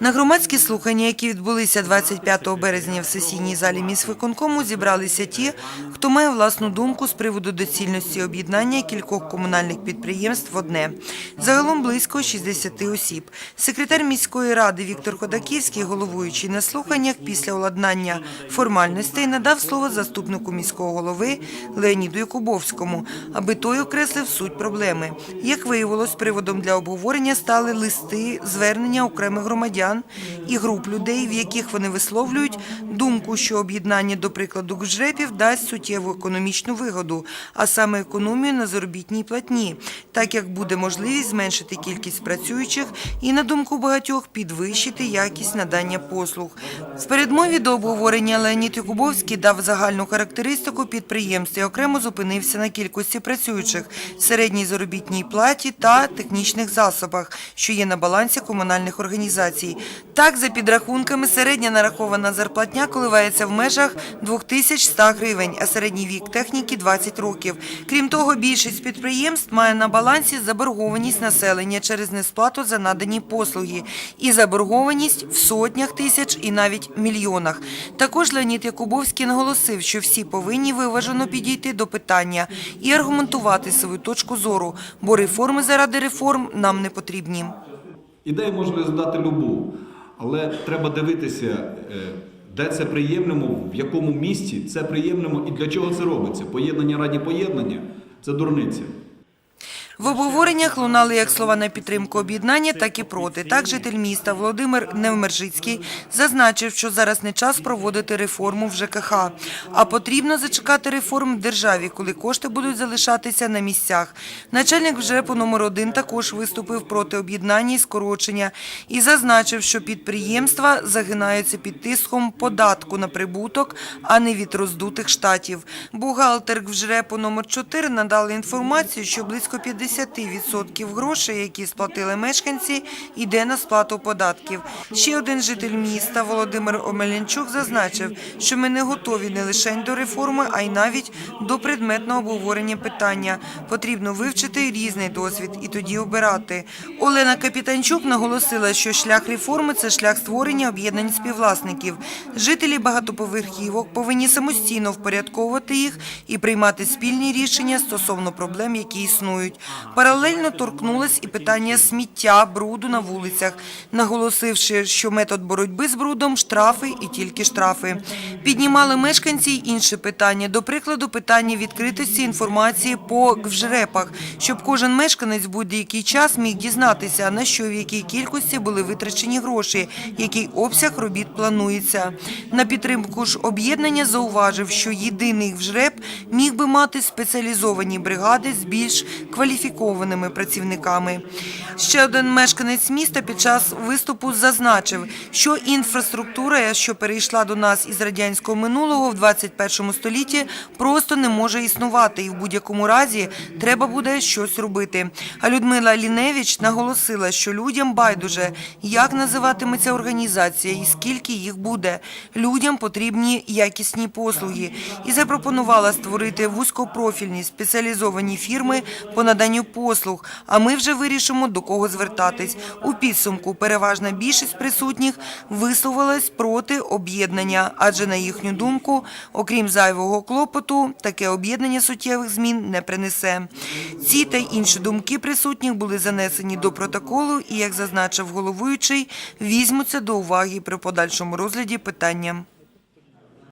На громадські слухання, які відбулися 25 березня в сесійній залі міськвиконкому, зібралися ті, хто має власну думку з приводу доцільності об'єднання кількох комунальних підприємств в одне. Загалом близько 60 осіб. Секретар міської ради Віктор Ходаківський, головуючий на слуханнях після уладнання формальностей, надав слово заступнику міського голови Леоніду Якубовському, аби той окреслив суть проблеми. Як виявилось, приводом для обговорення стали листи, звернення окремих громадян і груп людей, в яких вони висловлюють думку, що об'єднання, до прикладу, ГЖРЕПів дасть суттєву економічну вигоду, а саме економію на заробітній платні, так як буде можливість зменшити кількість працюючих і, на думку багатьох, підвищити якість надання послуг. В передмові до обговорення Леонід Якубовський дав загальну характеристику підприємств і окремо зупинився на кількості працюючих, середній заробітній платі та технічних засобах, що є на балансі комунальних організацій. Так, за підрахунками, середня нарахована зарплатня коливається в межах 2100 гривень, а середній вік техніки 20 років. Крім того, більшість підприємств має на балансі заборгованість населення через несплату за надані послуги і заборгованість в сотнях тисяч і навіть мільйонах. Також Леонід Якубовський наголосив, що всі повинні виважено підійти до питання і аргументувати свою точку зору, бо реформи заради реформ нам не потрібні. Ідею можна задати любу, але треба дивитися, е, де це приємному, в якому місці це приємному і для чого це робиться. Поєднання раді поєднання це дурниця. В обговореннях лунали як слова на підтримку об'єднання, так і проти. Так житель міста Володимир Невмержицький зазначив, що зараз не час проводити реформу в ЖКХ, а потрібно зачекати реформ в державі, коли кошти будуть залишатися на місцях. Начальник ЖЕПу номер 1 також виступив проти об'єднання і скорочення і зазначив, що підприємства загинаються під тиском податку на прибуток, а не від роздутих штатів. Бухгалтер ГЖРЕПу номер 4 надали інформацію, що близько 50% грошей, які сплатили мешканці, йде на сплату податків. Ще один житель міста Володимир Омелянчук зазначив, що ми не готові не лише до реформи, а й навіть до предметного обговорення питання. Потрібно вивчити різний досвід і тоді обирати. Олена Капітанчук наголосила, що шлях реформи це шлях створення об'єднань співвласників. Жителі багатоповерхівок повинні самостійно впорядковувати їх і приймати спільні рішення стосовно проблем, які існують. Паралельно торкнулось і питання сміття, бруду на вулицях, наголосивши, що метод боротьби з брудом штрафи і тільки штрафи. Піднімали мешканці й інші питання. До прикладу, питання відкритості інформації по ГВЖРЕПах, щоб кожен мешканець в будь-який час міг дізнатися, на що в якій кількості були витрачені гроші, який обсяг робіт планується. На підтримку ж об'єднання зауважив, що єдиний ГВЖРЕП міг би мати спеціалізовані бригади з більш кваліфікованими працівниками. Ще один мешканець міста під час виступу зазначив, що інфраструктура, що перейшла до нас із радянського минулого в 21 столітті, просто не може існувати, і в будь-якому разі треба буде щось робити. А Людмила Ліневич наголосила, що людям байдуже, як називатиметься організація і скільки їх буде. Людям потрібні якісні послуги і запропонувала створити вузькопрофільні спеціалізовані фірми по наданню послуг. А ми вже вирішимо до кого звертатись. У підсумку переважна більшість присутніх висловилась проти об'єднання, адже на їхню думку, окрім зайвого клопоту, таке об'єднання суттєвих змін не принесе. Ці та інші думки присутніх були занесені до протоколу і, як зазначив головуючий, візьмуться до уваги при подальшому розгляді питання.